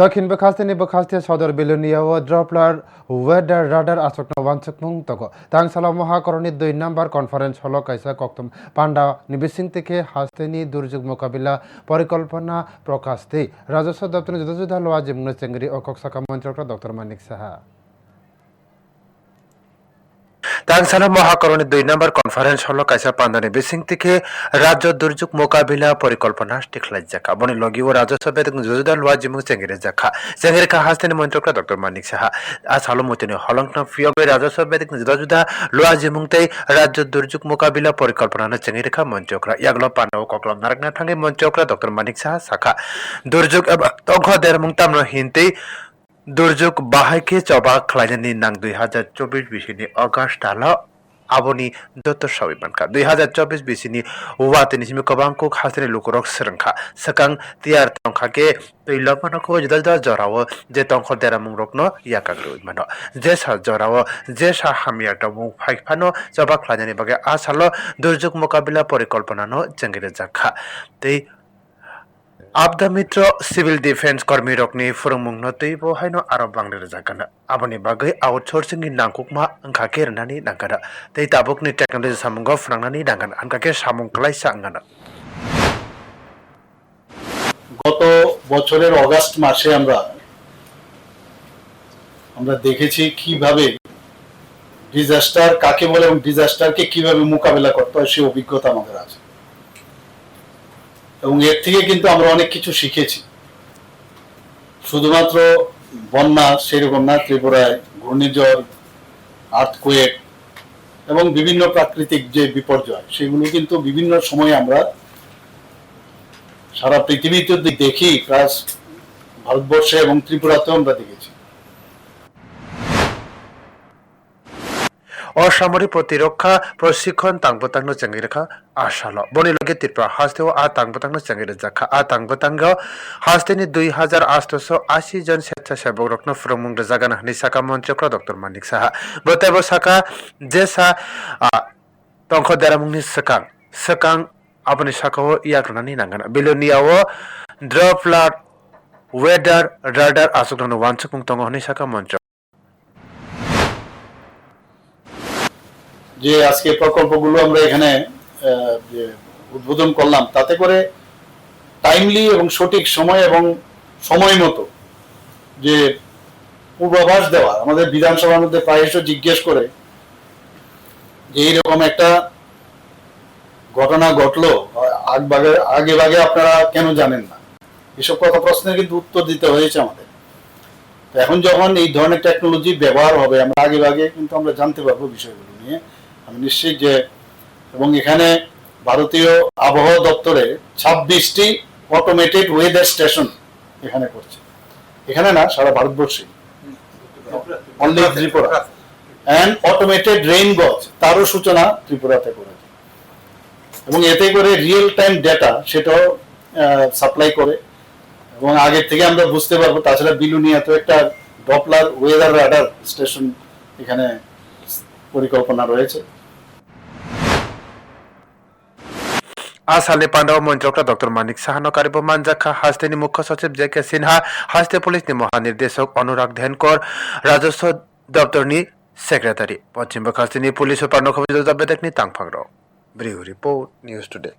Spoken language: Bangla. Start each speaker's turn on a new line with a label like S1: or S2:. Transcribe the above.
S1: দক্ষিণ বখাস্তিনি বখাস্তিয়া সদর বিলুনিয়া ও ড্রপলার ওয়েডার রাডার আসক নবাঞ্চক মুক্তক তাংসালা মহাকরণী দুই নাম্বার কনফারেন্স হল কাইসা কক্তম পান্ডা নিবিসিং থেকে হাস্তিনী দুর্যোগ মোকাবিলা পরিকল্পনা প্রকাশ দেই। রাজস্ব দপ্তরের যুদ্ধ যুদ্ধ লোয়া জিমন চেঙ্গরি ও কক্সাকা মন্ত্রক ডক্টর মানিক সাহা। তাংসালা মহাকরণে দুই নম্বর কনফারেন্স হল কাইসা পান্দানি বিসিং থেকে রাজ্য দুর্যোগ মোকাবিলা পরিকল্পনা টিকলাই জাকা বনি লগি ও রাজস্ব বেদ জুজুদা লোয়া জিমু চেঙ্গিরে জাকা চেঙ্গিরে কা হাস্তেনি মন্ত্রক ডক্টর মানিক সাহা। আ সালো মতিনি হলংনা ফিয়গে রাজস্ব বেদ জুদা জুদা লোয়া জিমুং তাই রাজ্য দুর্যোগ মোকাবিলা পরিকল্পনা চেঙ্গিরে কা মন্ত্রকরা ইয়াগলো পান্ডাও ককলম নারকনা থাঙ্গে মন্ত্রকরা ডক্টর মানিক সাহা সাকা দুর্যোগ এবা তখ দেরমুং তামনো হিনতেই দুর্যোগ বাহাইকে চবা খ্লাইনানি নাং দুই হাজার চব্বিশ বিশিনি অগাস্ট আলা aboni dr shawiban ka 2024 bisini wate nisimi kabangko khasre lukurok srangkha sakang tiar tongkha ke teilamano ko jidal jidal jorawo je tongkho deramung rokno yakagro mano je sa jorawo je sa hamia ta mung phai phano jaba khlajani bage asalo দুর্যোগ মোকাবিলা পরিকল্পনা নো চেঙ্গিরে জাখা তেই আবদা মিত্র সিভিল ডিফেন্স কর্মী রকনি ফুরুংমুং নতৈ বহাইনো আরব বাংলার জাগানা আবনি বাগৈ outsourcing angka ke rnani nangkana tei tabukni technology samungo funangnani nangkana angka ke samung klaisa angana
S2: গত বছরের অগাস্ট মাসে আমরা আমরা দেখেছি কীভাবে ডিজাস্টার কাকে বলে এবং ডিজাস্টারকে কীভাবে মোকাবেলা করতে হয় সেই অভিজ্ঞতা আমাদের আছে। এবং এর থেকে কিন্তু আমরা অনেক কিছু শিখেছি। শুধুমাত্র বন্যা সেরকম না, ত্রিপুরায় ঘূর্ণিঝড় আর্থকুয়েক এবং বিভিন্ন প্রাকৃতিক যে বিপর্যয়, সেগুলো কিন্তু বিভিন্ন সময়ে আমরা সারা পৃথিবীতে দেখি, প্লাস ভারতবর্ষে এবং ত্রিপুরাতেও আমরা দেখেছি।
S1: অসামরিক প্রতিরক্ষা প্রশিক্ষণ তাংবতাংনো চেঙ্গিরেখা আশাল। বনি লগে ত্রিপুরা হাস্তেও আ তাংবতাংনো চেঙ্গিরে জাখা। আ তাংবতাঙ্গ হাস্তেনি দুই হাজার আটশো আশি জন স্বেচ্ছাসেবক রত্ন ফুরমুং জাগান হানি সাকা মন্ত্রক ডক্টর মানিক সাহা। বতেব সাকা যে সা তংখ দেরামুংনি সাকাং। সাকাং আপনি সাকাও ইয়াকরনানি নাঙ্গানা। বিলোনিয়াও ড্রপলার ওয়েদার রাডার আসুকনানো ওয়ানসুকুং তঙ্গ হানি সাকা মন্ত্রক
S2: যে আজকে প্রকল্পগুলো আমরা এখানে উদ্বোধন করলাম, তাতে করে টাইমলি এবং সঠিক সময় এবং সময় মতো যে পূর্বাভাস দেওয়া, আমাদের বিধানসভার মধ্যে প্রায়শ জিজ্ঞেস করে যে এইরকম একটা ঘটনা ঘটলো আগ বাগে আগে ভাগে আপনারা কেন জানেন না? এসব কথা প্রশ্নের কিন্তু উত্তর দিতে হয়েছে আমাদের। এখন যখন এই ধরনের টেকনোলজি ব্যবহার হবে, আমরা আগে ভাগে কিন্তু আমরা জানতে পারব বিষয়গুলো নিয়ে। আমি নিশ্চিত যে, এবং এখানে ভারতীয় আবহাওয়া দপ্তরে ছাব্বিশটি অটোমেটেড ওয়েদার স্টেশন এখানে করছে। এখানে না, সারা ভারতবর্ষে। Only Tripura. And automated rain gauge তারও সূচনা ত্রিপুরাতে করেছে। এবং এতে করে রিয়েল টাইম ডেটা সেটাও সাপ্লাই করে। এবং আগের থেকে আমরা বুঝতে পারব, তাছাড়া বিলুনিয়াতে একটা ডপলার ওয়েদার রাডার স্টেশন এখানে পরিকল্পনা রয়েছে।
S1: আসালে পান্ডাও মন্ত্রক ডক্টর মানিক সাহানো কারিব মানজাখা হাস্তেনি মুখ্য সচিব জে কে সিনহা, হাস্তে পুলিশনি মহানির্দেশক অনুরাগ ধেনকর, রাজস্ব দপ্তরনি সেক্রেটারি। পশ্চিমবঙ্গ বখাস্তিনি পুলিশ সুপার পান্ডব খবর বেদেকনি তাংফাংর। ব্রিউ রিপোর্ট, নিউজ টুডে।